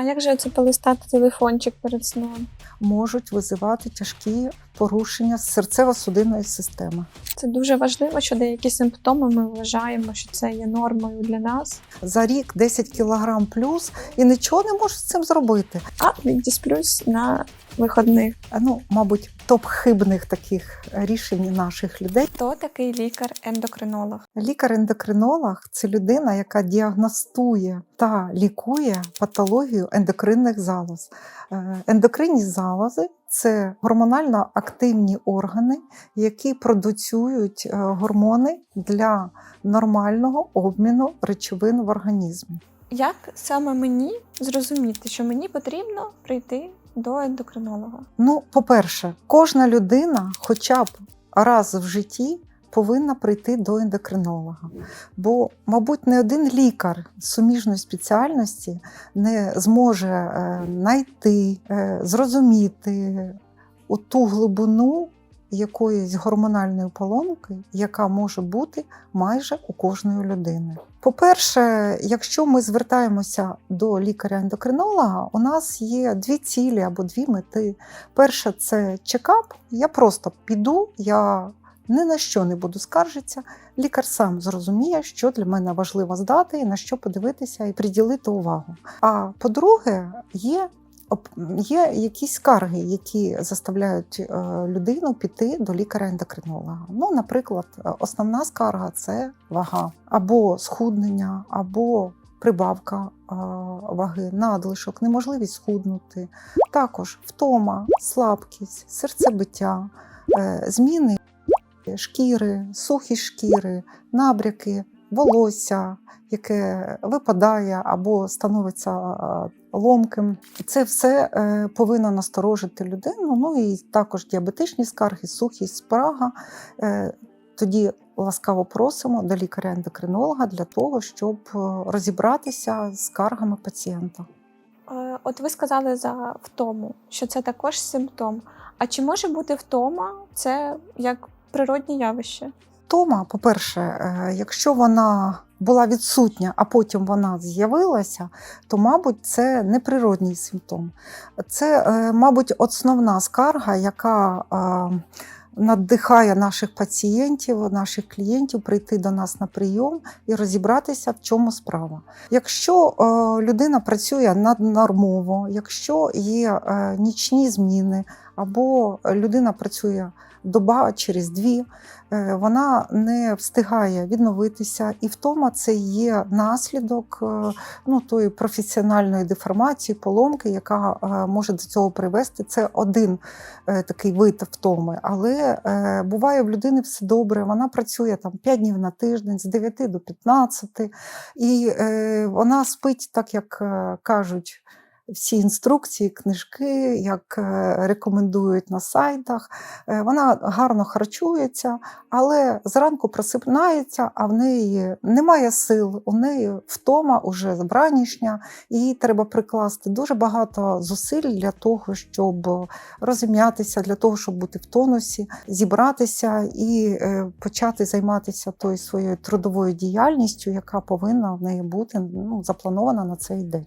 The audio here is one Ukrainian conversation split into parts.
А як же це полистати телефончик перед сном? можуть визивати тяжкі порушення серцево-судинної системи. Це дуже важливо, що деякі симптоми ми вважаємо, що це є нормою для нас. За рік 10 кілограм плюс і нічого не можуть з цим зробити. А віддісплюсь на виходних. Ну, мабуть, топ хибних таких рішень наших людей. Хто такий лікар-ендокринолог? Лікар-ендокринолог це людина, яка діагностує та лікує патологію ендокринних залоз. Е, Ендокринні залози це гормонально активні органи, які продуцюють е, гормони для нормального обміну речовин в організмі. Як саме мені зрозуміти, що мені потрібно прийти до ендокринолога? Ну, по-перше, кожна людина, хоча б раз в житті, повинна прийти до ендокринолога. Бо, мабуть, не один лікар суміжної спеціальності не зможе е, знайти, е, зрозуміти у ту глибину якоїсь гормональної поломки, яка може бути майже у кожної людини. По-перше, якщо ми звертаємося до лікаря-ендокринолога, у нас є дві цілі або дві мети. Перша це чекап. Я просто піду, я ні на що не буду скаржитися. Лікар сам зрозуміє, що для мене важливо здати, і на що подивитися і приділити увагу. А по-друге, є Є якісь скарги, які заставляють е, людину піти до лікаря-ендокринолога. Ну, наприклад, е, основна скарга це вага, або схуднення, або прибавка е, ваги, надлишок, неможливість схуднути. Також втома, слабкість, серцебиття, зміни шкіри, сухі шкіри, набряки, волосся, яке випадає або становиться е, ломким. Це все е, повинно насторожити людину. Ну і також діабетичні скарги, сухість, спрага. Е, Тоді ласкаво просимо до лікаря-ендокринолога для того, щоб розібратися з скаргами пацієнта. От ви сказали за втому, що це також симптом. А чи може бути втома це як природнє явище? Втома, по-перше, е, якщо вона була відсутня, а потім вона з'явилася, то, мабуть, це неприродній симптом. Це, е, мабуть, основна скарга, яка е, надихає наших пацієнтів, наших клієнтів прийти до нас на прийом і розібратися, в чому справа. Якщо людина працює наднормово, якщо є нічні зміни, або людина працює доба через дві, е, вона не встигає відновитися, і втома це є наслідок е, ну, тої професіональної деформації, поломки, яка е, може до цього привести. Це один такий вид втоми. Але буває в людини все добре. Вона працює там 5 днів на тиждень, з 9 до 15, і вона спить, так як кажуть всі інструкції, книжки, як е, рекомендують на сайтах. Е, Вона гарно харчується, але зранку просипнається, а в неї немає сил, у неї втома уже вранішня, і їй треба прикласти дуже багато зусиль для того, щоб розім'ятися, для того, щоб бути в тонусі, зібратися і е, почати займатися тою своєю трудовою діяльністю, яка повинна в неї бути ну, запланована на цей день.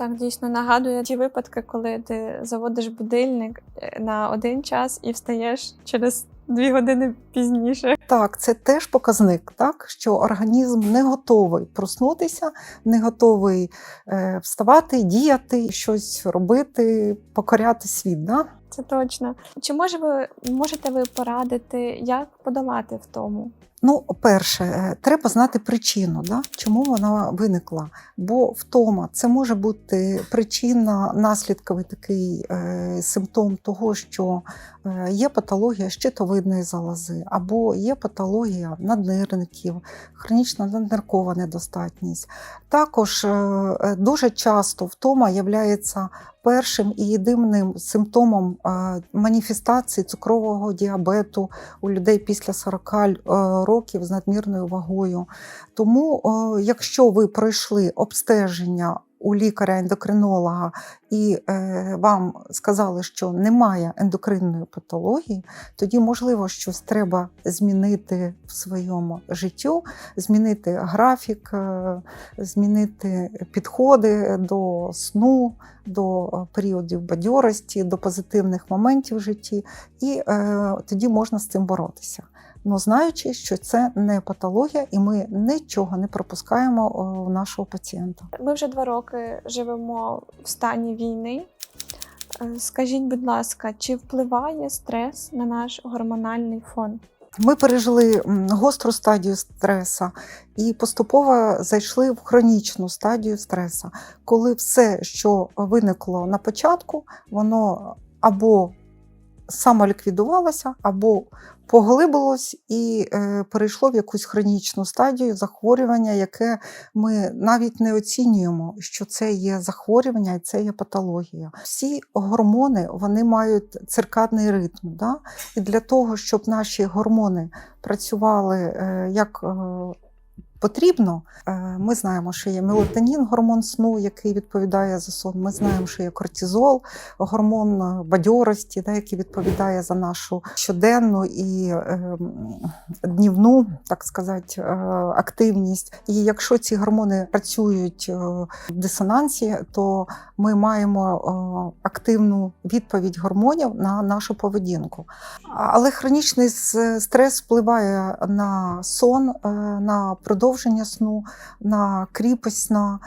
Так, дійсно нагадує ті випадки, коли ти заводиш будильник е, на один час і встаєш через дві години пізніше. Так, це теж показник, так що організм не готовий проснутися, не готовий е, вставати, діяти, щось робити, покоряти світ. Да? Це точно. Чи може ви можете ви порадити, як подолати втому? Ну, перше, е, треба знати причину, да? чому вона виникла. Бо втома це може бути причина, наслідковий такий е, симптом того, що е, є патологія щитовидної залози, або є патологія наднирників, хронічна надниркова недостатність. Також е, е, дуже часто втома являється першим і єдиним симптомом е, маніфестації цукрового діабету у людей після 40 е, років з надмірною вагою. Тому, е, якщо ви пройшли обстеження у лікаря-ендокринолога і е, вам сказали, що немає ендокринної патології, тоді можливо щось треба змінити в своєму життю, змінити графік, е, змінити підходи до сну, до періодів бадьорості, до позитивних моментів в житті, і е, тоді можна з цим боротися. Ну, знаючи, що це не патологія, і ми нічого не пропускаємо у нашого пацієнта. Ми вже два роки живемо в стані війни. Е, Скажіть, будь ласка, чи впливає стрес на наш гормональний фон? Ми пережили гостру стадію стреса і поступово зайшли в хронічну стадію стреса, коли все, що виникло на початку, воно або самоліквідувалося, або поглибилось і е, перейшло в якусь хронічну стадію захворювання, яке ми навіть не оцінюємо, що це є захворювання і це є патологія. Всі гормони вони мають циркадний ритм. Да? І для того, щоб наші гормони працювали е, як е, потрібно, е, ми знаємо, що є мелатонін, гормон сну, який відповідає за сон. Ми знаємо, що є кортизол, гормон е, бадьорості, да, який відповідає за нашу щоденну і е, днівну, так сказати, е, активність. І якщо ці гормони працюють в дисонансі, то ми маємо активну відповідь гормонів на нашу поведінку. Але хронічний стрес впливає на сон, на продовження сну, на кріпость сна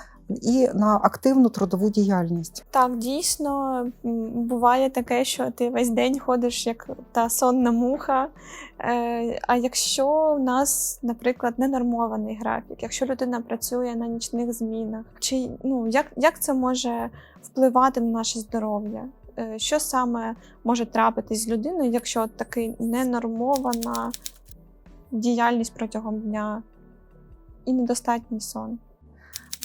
і на активну трудову діяльність. Так, дійсно буває таке, що ти весь день ходиш як та сонна муха. Е, А якщо у нас, наприклад, ненормований графік, якщо людина працює на нічних змінах, чи ну як, як це може впливати на наше здоров'я? Е, Що саме може трапитись з людиною, якщо такий ненормована діяльність протягом дня і недостатній сон?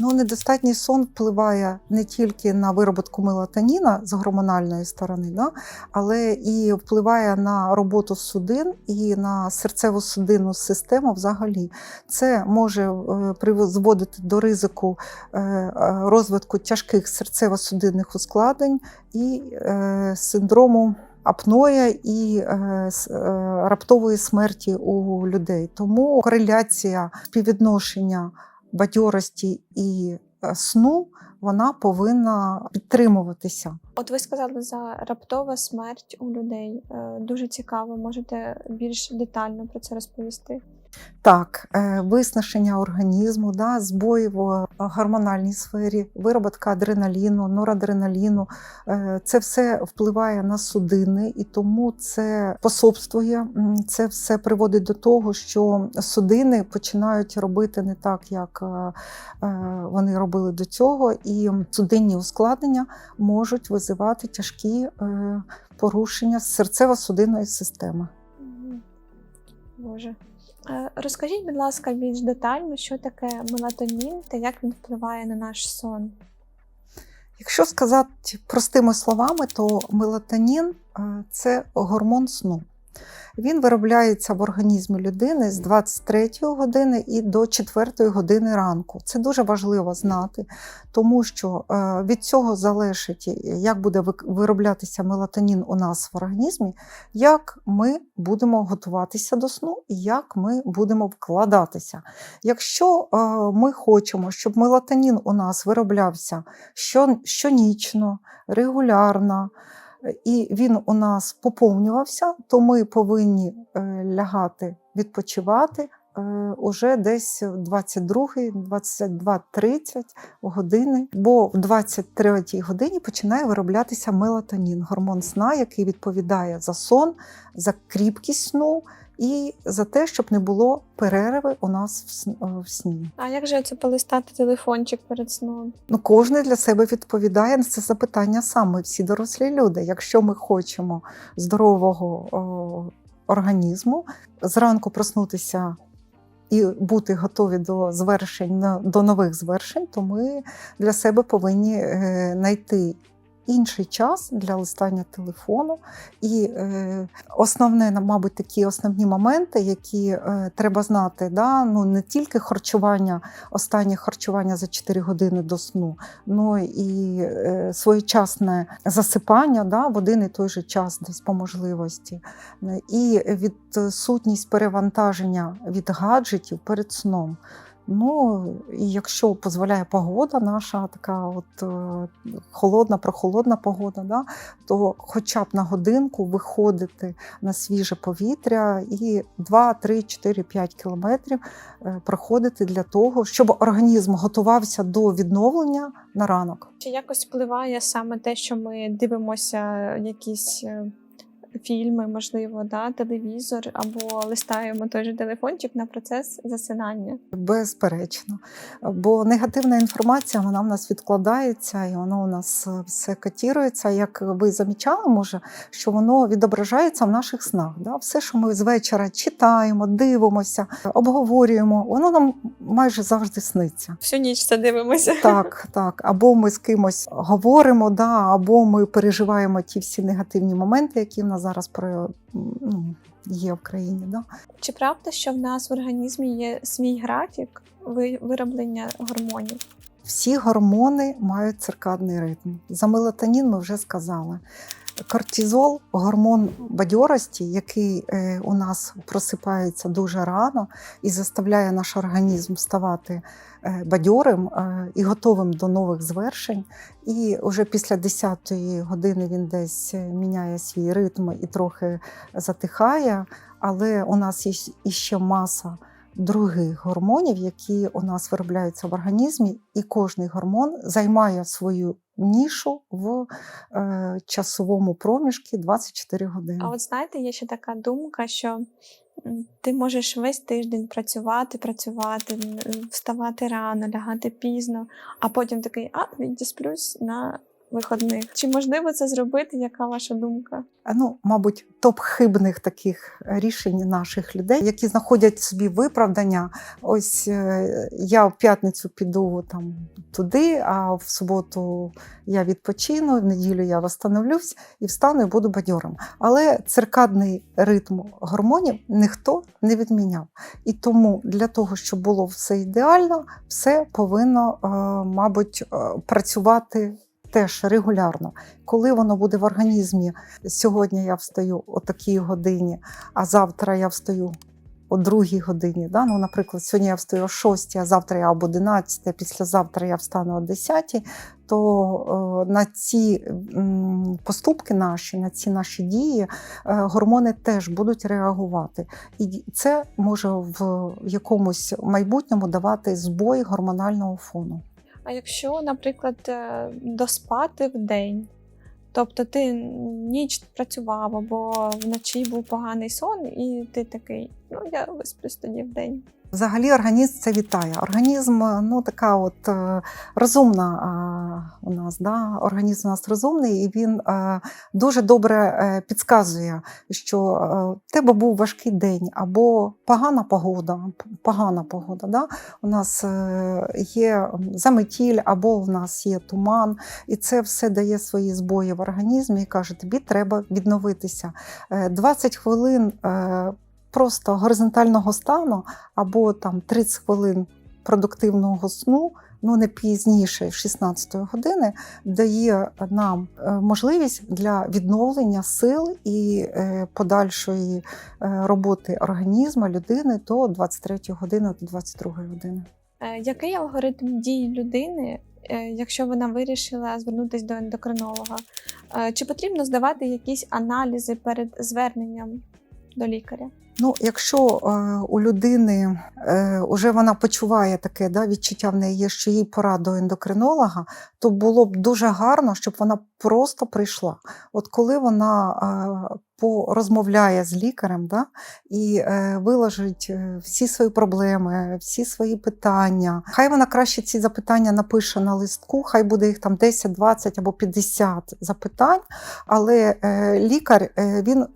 Ну, недостатній сон впливає не тільки на вироботку мелатоніна з гормональної сторони, да, але і впливає на роботу судин і на серцево-судинну систему взагалі. Це може е, призводити до ризику е, е, розвитку тяжких серцево-судинних ускладнень і синдрому. Апноя і е, е, раптової смерті у людей. Тому кореляція співвідношення бадьорості і е, сну вона повинна підтримуватися. От ви сказали за раптова смерть у людей. Дуже цікаво, можете більш детально про це розповісти. Так, е, виснаження організму, да, збої в гормональній сфері, вироботка адреналіну, норадреналіну, е, це все впливає на судини, і тому це пособствує. Це все приводить до того, що судини починають робити не так, як е, е, вони робили до цього, і судинні ускладнення можуть визивати тяжкі е, порушення серцево-судинної системи. Боже. Е, Розкажіть, будь ласка, більш детально, що таке мелатонін та як він впливає на наш сон. Якщо сказати простими словами, то мелатонін е, це гормон сну. Він виробляється в організмі людини з 23 години і до 4 години ранку. Це дуже важливо знати, тому що е, від цього залежить, як буде вироблятися мелатонін у нас в організмі, як ми будемо готуватися до сну і як ми будемо вкладатися. Якщо е, ми хочемо, щоб мелатонін у нас вироблявся щонічно, регулярно, е, і він у нас поповнювався, то ми повинні е, лягати відпочивати е, уже десь в 22, 22, 30 години, бо в 23 годині починає вироблятися мелатонін, гормон сна, який відповідає за сон, за кріпкість сну і за те, щоб не було перерви у нас в в сні. А як же це полистати телефончик перед сном? Ну, кожен для себе відповідає на це запитання сам. Ми всі дорослі люди. Якщо ми хочемо здорового о, організму, зранку проснутися і бути готові до звершень, до нових звершень, то ми для себе повинні е, знайти інший час для листання телефону. І е, основне, мабуть, такі основні моменти, які е, треба знати, да? ну, не тільки харчування, останнє харчування за 4 години до сну, ну і е, своєчасне засипання да, в один і той же час, десь по можливості, і відсутність перевантаження від гаджетів перед сном. Ну і якщо дозволяє погода, наша така от е, холодна, прохолодна погода, да, то хоча б на годинку виходити на свіже повітря і 2, 3, 4, 5 кілометрів е, проходити для того, щоб організм готувався до відновлення на ранок. Чи якось впливає саме те, що ми дивимося якісь е, фільми, можливо, да, телевізор, або листаємо той же телефончик на процес засинання? Безперечно, бо негативна інформація вона в нас відкладається і воно у нас е, все котірується. Як ви замічали, може, що воно відображається в наших снах. Да? Все, що ми з вечора читаємо, дивимося, обговорюємо, воно нам майже завжди сниться. Всю ніч це дивимося. Так, так. Або ми з кимось говоримо, да, або ми переживаємо ті всі негативні моменти, які в нас зараз про, ну, є в країні. Да? Чи правда, що в нас в організмі є свій графік ви- вироблення гормонів? Всі гормони мають циркадний ритм. За мелатонін ми вже сказали. Кортизол гормон бадьорості, який е, у нас просипається дуже рано і заставляє наш організм ставати е, бадьорим е, і готовим до нових звершень. І вже після 10-ї години він десь міняє свій ритм і трохи затихає. Але у нас є іще маса других гормонів, які у нас виробляються в організмі, і кожний гормон займає свою нішу в е, часовому проміжку 24 години. А от знаєте, є ще така думка, що ти можеш весь тиждень працювати, працювати, вставати рано, лягати пізно, а потім такий, а віддісплюсь на виходних. Чи можливо це зробити? Яка ваша думка? А, ну, мабуть, топ хибних таких рішень наших людей, які знаходять собі виправдання. Ось е, я в п'ятницю піду там туди, а в суботу я відпочину, в неділю я восстановлюсь і встану і буду бадьорим. Але циркадний ритм гормонів ніхто не відміняв. І тому для того, щоб було все ідеально, все повинно, е, мабуть, е, працювати. Теж регулярно, коли воно буде в організмі, сьогодні я встаю о такій годині, а завтра я встаю о другій годині. Да? Ну, наприклад, сьогодні я встаю о 6, а завтра я об 11, а післязавтра я встану о 10, то е, на ці поступки наші, на ці наші дії е, гормони теж будуть реагувати. І це може в якомусь майбутньому давати збой гормонального фону. А якщо, наприклад, е, доспати в день, тобто ти ніч працював або вночі був поганий сон, і ти такий, ну я висплюсь тоді в день. Взагалі організм це вітає. Організм ну така от е, розумна е, у нас. Да? Організм у нас розумний, і він е, дуже добре е, підказує, що е, в тебе був важкий день або погана погода. Погана погода. Да? У нас е, є заметіль, або в нас є туман, і це все дає свої збої в організмі і каже, тобі треба відновитися. Е, 20 хвилин. Просто горизонтального стану або там 30 хвилин продуктивного сну, ну не пізніше 16 години, дає нам е, можливість для відновлення сил і е, подальшої е, роботи організму людини до 23 години, до 22 години. Який алгоритм дій людини, якщо вона вирішила звернутися до ендокринолога? Чи потрібно здавати якісь аналізи перед зверненням до лікаря? Ну, якщо е, у людини е, вже вона почуває таке да, відчуття в неї є, що їй пора до ендокринолога, то було б дуже гарно, щоб вона просто прийшла. От коли вона порозмовляє з лікарем да, і е, виложить е, всі свої проблеми, всі свої питання, хай вона краще ці запитання напише на листку, хай буде їх там 10, 20 або 50 запитань, але е, лікар він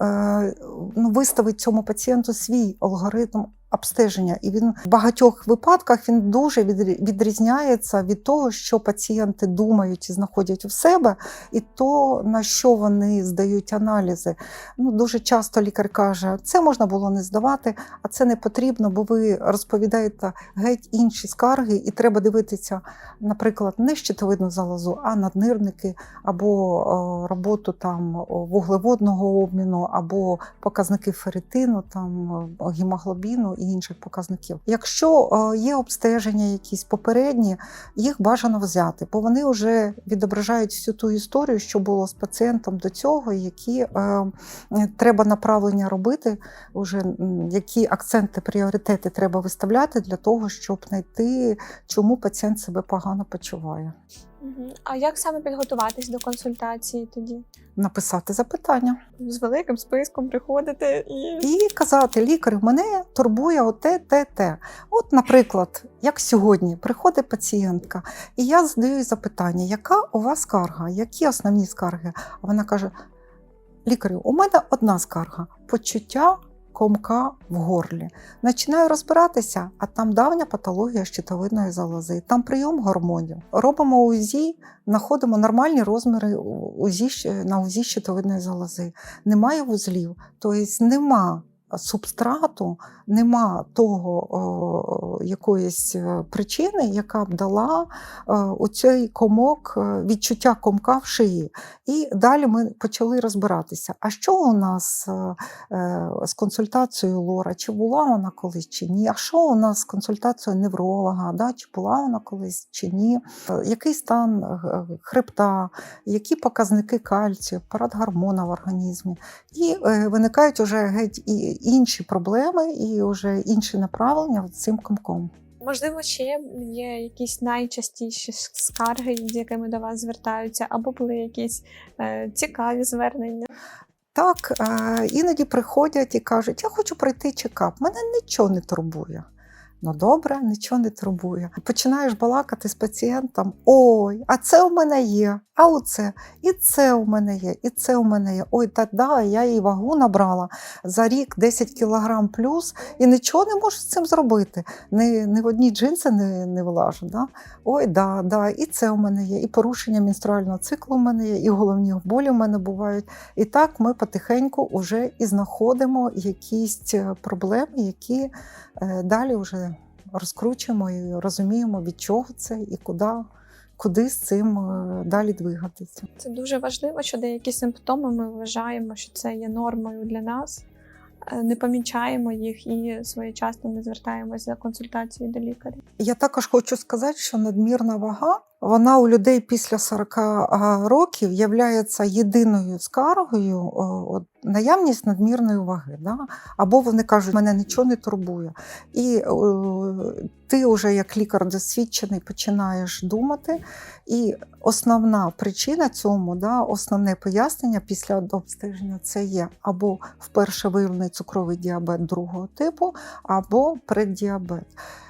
ну, виставить цьому пацієнту свій алгоритм обстеження, і він в багатьох випадках він дуже відрі- відрізняється від того, що пацієнти думають і знаходять у себе, і то на що вони здають аналізи. Ну дуже часто лікар каже, це можна було не здавати, а це не потрібно, бо ви розповідаєте геть інші скарги, і треба дивитися, наприклад, не щитовидну залозу, а наднирники або роботу там вуглеводного обміну, або показники ферритину, там гемоглобіну і інших показників. Якщо е, є обстеження якісь попередні, їх бажано взяти, бо вони вже відображають всю ту історію, що було з пацієнтом до цього, які е, треба направлення робити, вже які акценти, пріоритети треба виставляти для того, щоб знайти, чому пацієнт себе погано почуває. А як саме підготуватись до консультації тоді? Написати запитання З великим списком приходити і. і казати: лікар, мене турбує оте, те, те. От, наприклад, як сьогодні приходить пацієнтка, і я задаю їй запитання, яка у вас скарга, які основні скарги? А вона каже: лікарю, у мене одна скарга почуття. Комка в горлі. Начинаю розбиратися, а там давня патологія щитовидної залози, там прийом гормонів. Робимо УЗІ, знаходимо нормальні розміри УЗІ, на УЗІ щитовидної залози. Немає вузлів, тобто нема субстрату, нема того о, якоїсь е, причини, яка б дала е, оцей комок, е, відчуття комка в шиї. І далі ми почали розбиратися. А що у нас е, е, з консультацією Лора? Чи була вона колись чи ні? А що у нас з консультацією невролога? Да? Чи була вона колись чи ні? Е, Який стан е, хребта, які показники кальцію, парадгормона в організмі? І е, виникають вже геть і інші проблеми, і вже інші направлення цим комком. Можливо, ще є якісь найчастіші скарги, з якими до вас звертаються, або були якісь е, цікаві звернення. Так, е, іноді приходять і кажуть, я хочу пройти чекап, мене нічого не турбує. Ну добре, нічого не турбує. Починаєш балакати з пацієнтом: ой, а це у мене є, а оце, і це у мене є, і це у мене є. Ой, та да, я їй вагу набрала за рік 10 кілограм плюс, і нічого не можу з цим зробити. Ні, ні в одні джинси не, не влажу. Да? Ой, да, да, і це у мене є, і порушення менструального циклу у мене є, і головні болі у мене бувають. І так ми потихеньку вже і знаходимо якісь е, проблеми, які е, далі вже розкручуємо і розуміємо, від чого це і куди, куди з цим е, далі двигатися. Це дуже важливо, що деякі симптоми ми вважаємо, що це є нормою для нас, не помічаємо їх і своєчасно не звертаємось за консультацією до лікаря. Я також хочу сказати, що надмірна вага вона у людей після 40 років є єдиною скаргою от, наявність надмірної ваги. Да? Або вони кажуть, мене нічого не турбує. І о, ти вже як лікар досвідчений починаєш думати. І основна причина цьому, да, основне пояснення після обстеження це є або вперше виявлений цукровий діабет другого типу, або преддіабет.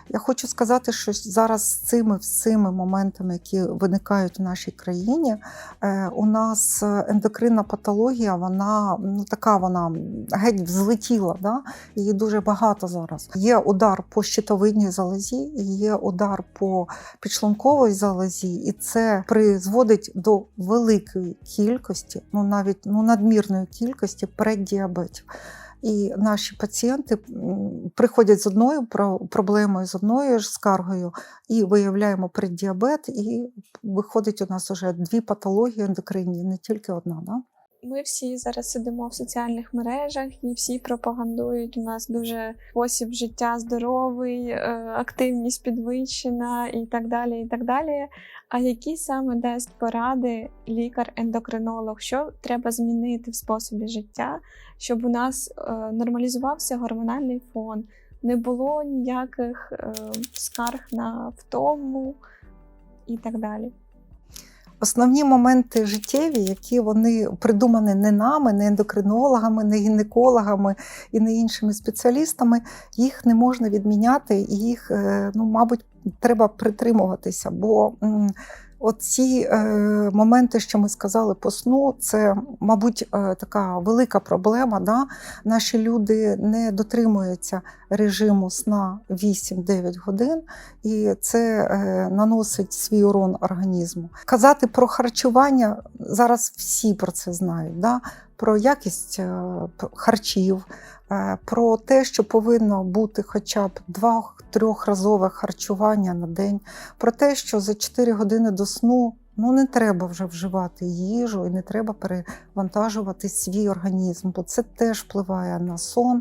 Я хочу сказати, що зараз з цими всіми моментами, які виникають в нашій країні, е, у нас ендокринна патологія, вона ну така вона геть взлетіла. Да? Її дуже багато зараз. Є удар по щитовидній залозі, є удар по підшлунковій залозі, і це призводить до великої кількості, ну навіть ну надмірної кількості преддіабетів. І наші пацієнти приходять з одною про- проблемою, з одною ж скаргою, і виявляємо преддіабет, і виходить у нас вже дві патології ендокринні, не тільки одна. Да? Ми всі зараз сидимо в соціальних мережах і всі пропагандують. У нас дуже спосіб життя здоровий, е, активність підвищена і так далі. і так далі. А які саме дасть поради лікар-ендокринолог, що треба змінити в способі життя, щоб у нас е, нормалізувався гормональний фон, не було ніяких е, скарг на втому і так далі. Основні моменти життєві, які вони придумані не нами, не ендокринологами, не гінекологами і не іншими спеціалістами, їх не можна відміняти, і їх, е, ну, мабуть, треба притримуватися. Бо Оці е, моменти, що ми сказали по сну, це, мабуть, е, така велика проблема. Да? Наші люди не дотримуються режиму сна 8-9 годин, і це е, наносить свій урон організму. Казати про харчування зараз всі про це знають. Да? Про якість е, харчів, е, про те, що повинно бути хоча б два-трьохразове харчування на день, про те, що за 4 години до сну ну, не треба вже вживати їжу і не треба перевантажувати свій організм, бо це теж впливає на сон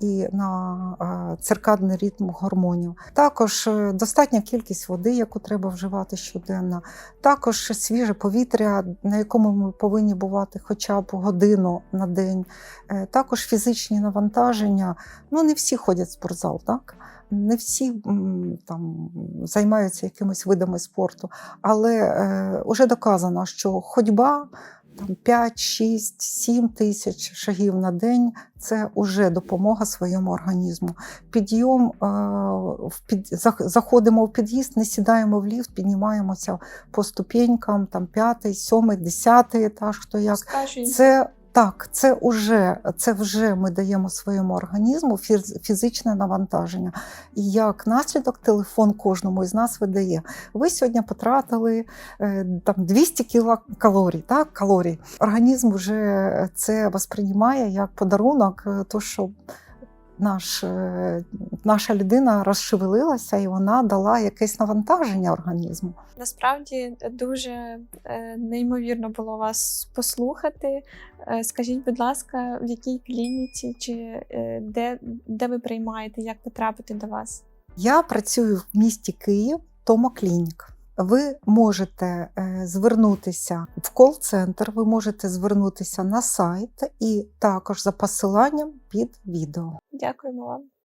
і на е, циркадний ритм гормонів. Також е, достатня кількість води, яку треба вживати щоденно, також свіже повітря, на якому ми повинні бувати хоча б годину на день, Е, також фізичні навантаження. Ну, не всі ходять в спортзал, так? Не всі там займаються якимись видами спорту, але е, вже доказано, що ходьба там 5, 6, 7 тисяч шагів на день це вже допомога своєму організму. Підйом е, в під, заходимо в під'їзд, не сідаємо в ліфт, піднімаємося по ступенькам, там п'ятий, сьомий, десятий етаж, хто як. Це так, це вже, це вже ми даємо своєму організму фіз- фізичне навантаження. І як наслідок телефон кожному із нас видає. Ви сьогодні потратили е, там 200 кілокалорій, так, калорій. Організм вже це восприймає як подарунок, е, то що наш, е, наша людина розшевелилася і вона дала якесь навантаження організму. Насправді дуже е, неймовірно було вас послухати. Е, Скажіть, будь ласка, в якій клініці чи де, де ви приймаєте, як потрапити до вас? Я працюю в місті Київ, Томо Клінік. Ви можете е, звернутися в кол-центр, ви можете звернутися на сайт і також за посиланням під відео. Дякуємо вам.